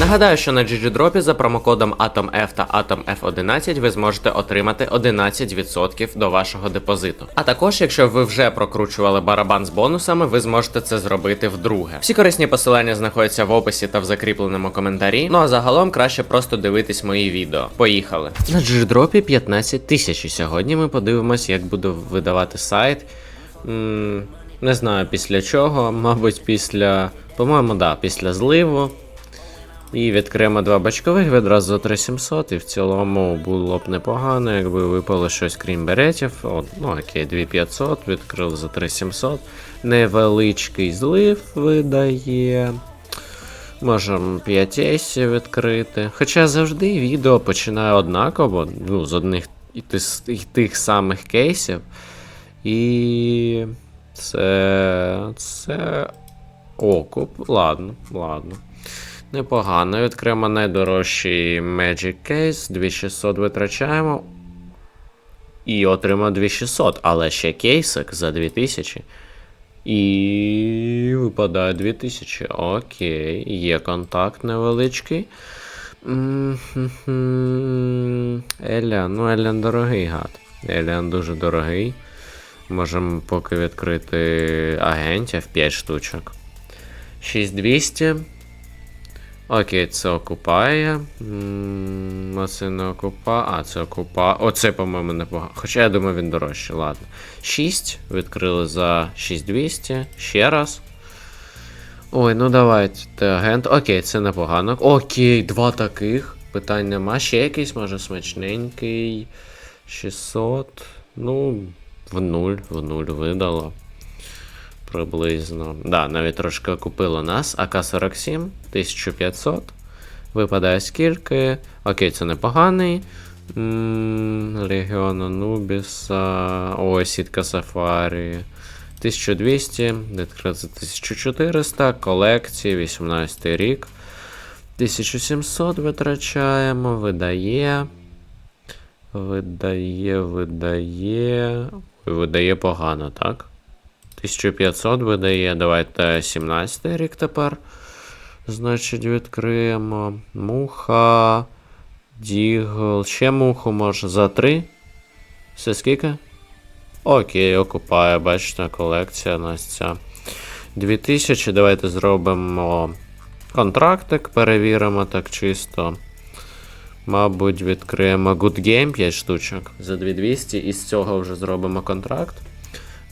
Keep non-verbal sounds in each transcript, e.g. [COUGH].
Нагадаю, що на GGDrop за промокодом AtomF та AtomF11 ви зможете отримати 11% до вашого депозиту. А також, якщо ви вже прокручували барабан з бонусами, ви зможете це зробити вдруге. Всі корисні посилання знаходяться в описі та в закріпленому коментарі. Ну а загалом краще просто дивитись мої відео. Поїхали. На GGDrop 15 тисяч. І сьогодні ми подивимось, як буде видавати сайт. Не знаю після чого, мабуть, після. По-моєму, да, після зливу. І відкриємо два бачкових відразу за 3700, і в цілому було б непогано, якби випало щось крім беретів. От, ну окей, 2500, відкрили за 3700. Невеличкий злив видає. Можемо 5 ейсів відкрити. Хоча завжди відео починаю однаково, ну, з одних і тис- і тих самих кейсів. І це. це. Окуп. Ладно, ладно. Непогано. Відкриємо найдорожчий Magic Case. 2600 витрачаємо. І отримав 2600, але ще кейсик за 2000. І випадає 2000. Окей, є контакт невеличкий. Елян, ну Елян дорогий гад. Елян дуже дорогий. Можемо поки відкрити агентів 5 штучок. 6200. Окей, це окупає. Оце не окупа. А, це окупа. Оце, по-моєму, непогано. Хоча я думаю, він дорожчий. Ладно. 6. Відкрили за 6200. Ще раз. Ой, ну давайте. Агент. Окей, це непогано. Окей, два таких. Питань нема. Ще якийсь, може, смачненький. 600. Ну, в нуль, в нуль видало. Приблизно. Да, навіть трошки купило нас. АК-47, 1500. Випадає скільки. Окей, це непоганий. Легіон Анубіса. Ой, сітка Сафарі. 1200, відкрити 1400, колекції, 18 рік. 1700 витрачаємо, видає. Видає, видає. Видає погано, так? 1500 видає. Давайте 17 рік тепер. Значить, відкриємо. Муха. Дігл. Ще муху може за 3. Все скільки? Окей, окупає, бачите, колекція у нас ця. 2000. Давайте зробимо контрактик, перевіримо так чисто. Мабуть, відкриємо Good Game 5 штучок за 2200 і з цього вже зробимо контракт.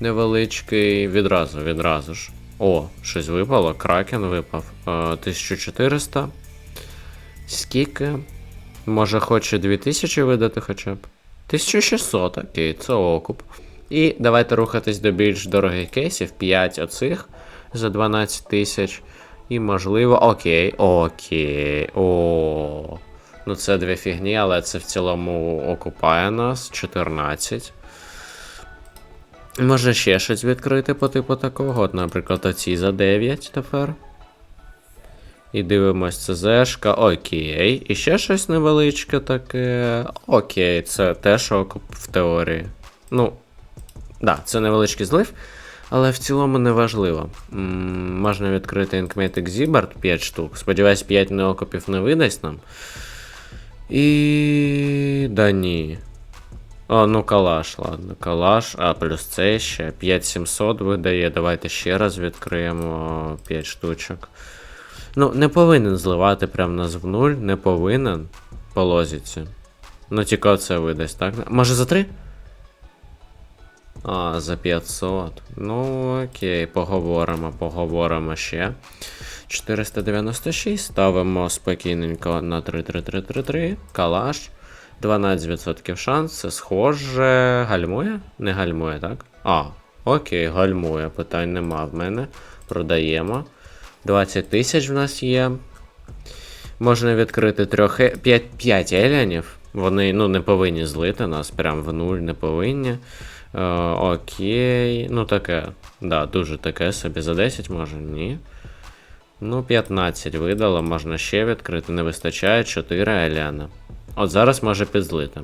Невеличкий. Відразу, відразу ж. О, щось випало. Кракен випав. Е, 1400. Скільки? Може, хоче 2000 видати хоча б? 1600, окей, це окуп. І давайте рухатись до більш дорогих кейсів. 5 оцих за 12 тисяч. І можливо. Окей, окей. О. Ну, це дві фігні, але це в цілому окупає нас. 14. Може ще щось відкрити по типу такого. От, наприклад, оці за 9 тепер. І дивимось ЦЗшка. Окей. І ще щось невеличке таке. Окей, це теж окуп в теорії. Ну, да, це невеличкий злив, але в цілому не важливо. Можна відкрити Inkmatic Zibard 5 штук. Сподіваюсь, 5 неокупів не видасть нам. І. Да ні. О, ну калаш, ладно, калаш, а плюс це ще 5700 видає. Давайте ще раз відкриємо 5 штучок. Ну, не повинен зливати прям нас в нуль, не повинен по лозіці. Ну, тільки оце видасть, так? Може за 3? А, за 500. Ну, окей, поговоримо, поговоримо ще. 496 ставимо спокійненько на 3-3-3-3-3. Калаш. 12% шанс. Це схоже. Гальмує? Не гальмує, так? А, окей, гальмує. Питань нема в мене. Продаємо. 20 тисяч в нас є. Можна відкрити трьох 5, 5 елянів. Вони ну, не повинні злити нас, прям в нуль не повинні. Е, окей. Ну таке. Да, дуже таке собі. За 10 може? Ні. Ну, 15 видало, можна ще відкрити. Не вистачає 4 еляна. От зараз може підзлити.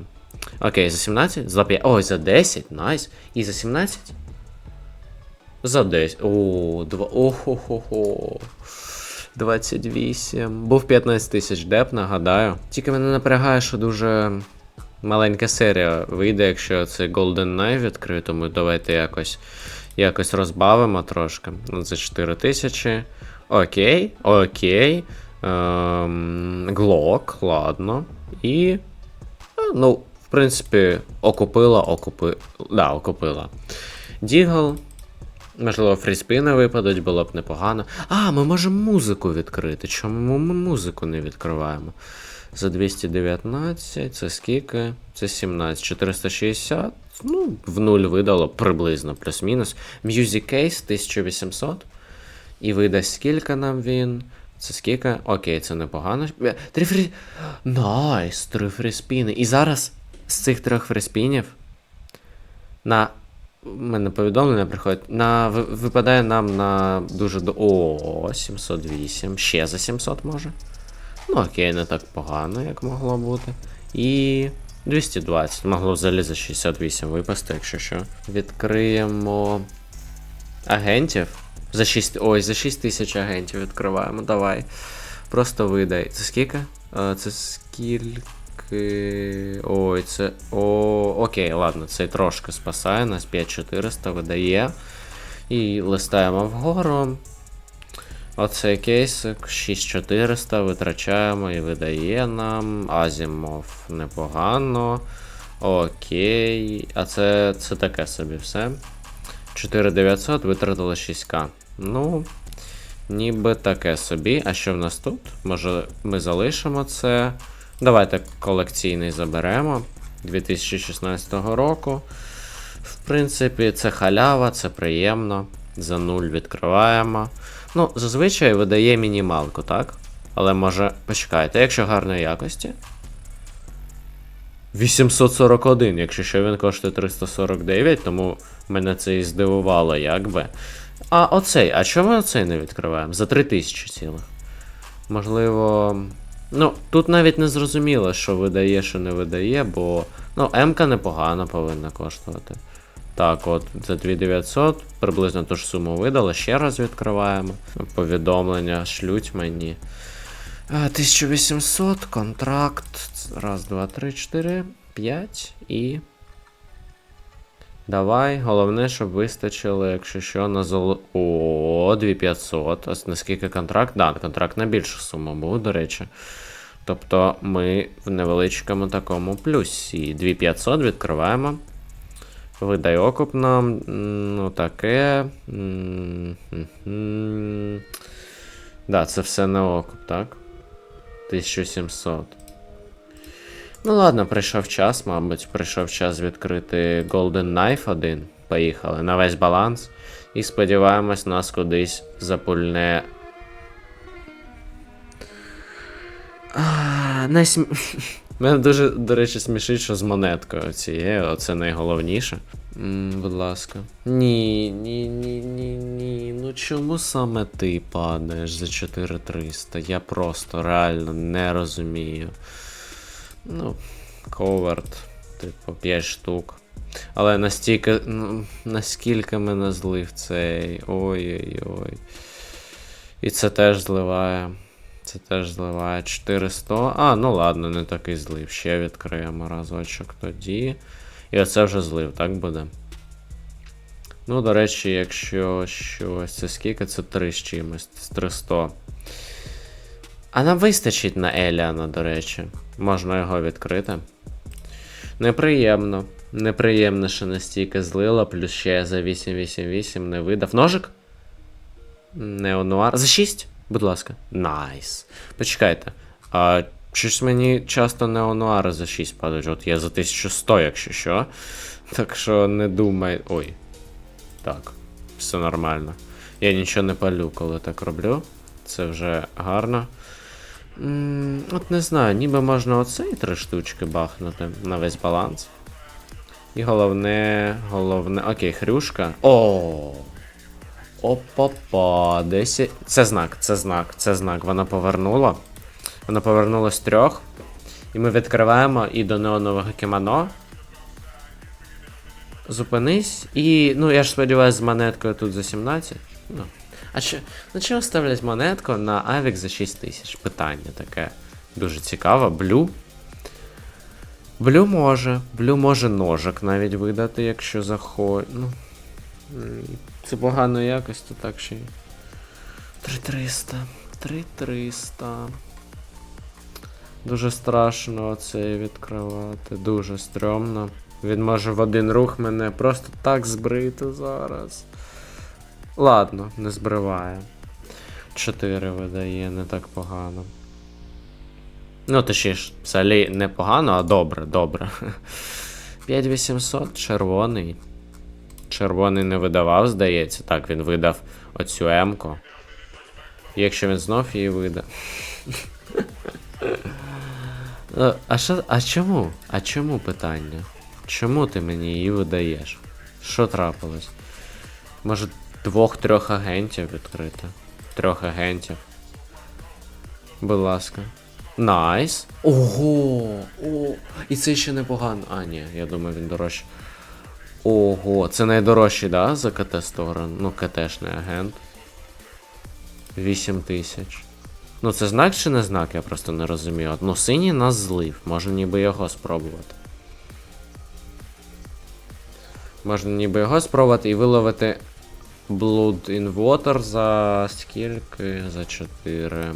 Окей, за 17? За 5. Ой, за 10, найс. І за 17? За 10. О, два. Охо-хо-хо. 28. Був 15 тисяч деп, нагадаю. Тільки мене напрягає, що дуже маленька серія вийде, якщо цей Golden Knife відкрию, тому давайте якось, якось розбавимо трошки. За 4 тисячі. Окей, окей. Ем, Глок, ладно. І. е, Ну, в принципі, окупила, окупи... Да, окупила. Дігл. Можливо, фріспіни випадуть, було б непогано. А, ми можемо музику відкрити. Чому ми музику не відкриваємо? За 219, це скільки? Це 17. 460. Ну, в нуль видало приблизно, плюс-мінус. Music Case 1800. І видасть скільки нам він. Це скільки? Окей, це непогано. Три фрі. Найс, три фріспіни. І зараз з цих трьох фріспінів на. Мене повідомлення приходить. На випадає нам на дуже до. О, 708. Ще за 700 може. Ну, окей, не так погано, як могло бути. І 220. Могло взагалі за 68 випасти, якщо що. Відкриємо агентів. За 6. Ой, за 6 тисяч агентів відкриваємо. Давай. Просто видай. Це скільки? А, це скільки. Ой, це. О, окей, ладно, це трошки спасає нас. 5400 видає. І листаємо вгору. Оцей кейсик 6400 витрачаємо і видає нам. Азімов непогано. Окей. А це, це таке собі все. 4900 витратили 6к. Ну, ніби таке собі. А що в нас тут? Може, ми залишимо це. Давайте колекційний заберемо 2016 року. В принципі, це халява, це приємно. За нуль відкриваємо. Ну, зазвичай видає мінімалку, так? Але може, почекайте, якщо гарної якості. 841, якщо що він коштує 349, тому мене це і здивувало, якби. А оцей, а чому оцей не відкриваємо? За 3000 цілих. Можливо. Ну, тут навіть не зрозуміло, що видає, що не видає, бо. Ну, М-ка непогано повинна коштувати. Так, от, за 2900 приблизно ту ж суму видали. Ще раз відкриваємо. Повідомлення шлють мені. А, 1800, контракт. Раз, два, три, чотири, п'ять і. Давай, головне, щоб вистачило, якщо що, на золо. О, 2500. А наскільки контракт? Да, контракт на більшу суму був, до речі. Тобто ми в невеличкому такому плюсі. 2500 відкриваємо. Видай окуп нам. Ну, таке. М-м. Да, це все на окуп, так? 1700. Ну ладно, прийшов час, мабуть, прийшов час відкрити Golden Knife 1. Поїхали на весь баланс. І сподіваємось, нас кудись запульне. А. [LAUGHS] Мене дуже, до речі, смішить, що з монеткою цією, оце найголовніше. м будь ласка. Ні, ні, ні, ні, ні. Ну чому саме ти падаєш за 4300? Я просто реально не розумію. Ну, коверт, типу, 5 штук. Але настільки. Ну, наскільки мене злив цей. Ой-ой-ой. І це теж зливає. Це теж зливає 400. А, ну ладно, не такий злив. Ще відкриємо разочок тоді. І оце вже злив, так буде? Ну, до речі, якщо щось. Це скільки? Це 3 з чимось. Це 300. А нам вистачить на Еліана, до речі. Можна його відкрити. Неприємно. Неприємно, що настільки злила, плюс ще за 888 не видав. Ножик? Неонуар. За 6? Будь ласка. Найс. Почекайте. А щось мені часто неонуари за 6 падають. От я за 1100, якщо що. Так що не думай. Ой. Так, все нормально. Я нічого не палю, коли так роблю. Це вже гарно. От не знаю, ніби можна оцей три штучки бахнути на весь баланс. І головне, головне. Окей, хрюшка. О! Опа-па, 10. Це знак, це знак, це знак. Вона повернула. Вона повернула з трьох. І ми відкриваємо і до неонового кімоно. зупинись. І, ну, я ж сподіваюся, з монеткою тут за 17. Ну. А чи, ну чим ставлять монетку на Авік за 6 тисяч? Питання таке дуже цікаве. Блю. Блю може. Блю може ножик навіть видати, якщо захоче. Ну. Це поганої якості, так ще й. 3300. 3300. Дуже страшно це відкривати. Дуже стрьомно. Він може в один рух мене просто так збрити зараз. Ладно, не збриває. 4 видає, не так погано. Ну, точніше, взагалі не погано, а добре, добре. [LAUGHS] 5800, червоний. Червоний не видавав, здається. Так, він видав оцю М-ку. Якщо він знов її вида. [LAUGHS] Е, А що. А чому? А чому питання? Чому ти мені її видаєш? Що трапилось? Може, двох-трьох агентів відкрити? Трьох агентів. Будь ласка. Найс. Ого! О, і це ще непогано. А, ні, я думаю, він дорожчий. Ого, це найдорожчий, да, за КТ сторону? Ну, КТшний агент. 8 тисяч. Ну, це знак чи не знак, я просто не розумію. Ну, синій нас злив, може ніби його спробувати. Можна ніби його спробувати і виловити Blood in Water за скільки? За 4.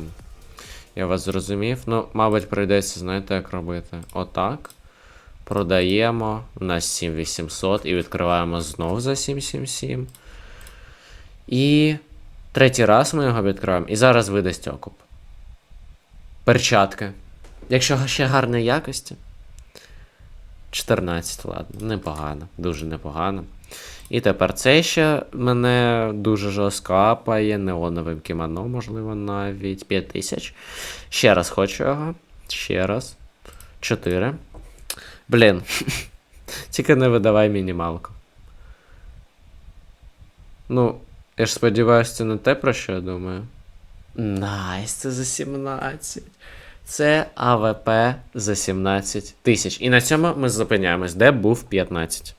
Я вас зрозумів. Ну, мабуть, прийдеться, знаєте, як робити. Отак. Продаємо. У нас 7800 і відкриваємо знов за 777. І третій раз ми його відкриваємо. І зараз видасть окуп. Перчатки. Якщо ще гарної якості. 14, ладно, непогано, дуже непогано. І тепер це ще мене дуже жорстко апає, неоновим кімоно, можливо, навіть 5000. Ще раз хочу його. Ще раз. 4. Блін. [LAUGHS] Тільки не видавай мінімалку. Ну, я ж сподіваюся, це не те, про що я думаю. Найс, це за 17. Це АВП за 17 тисяч. І на цьому ми зупиняємось, де був 15.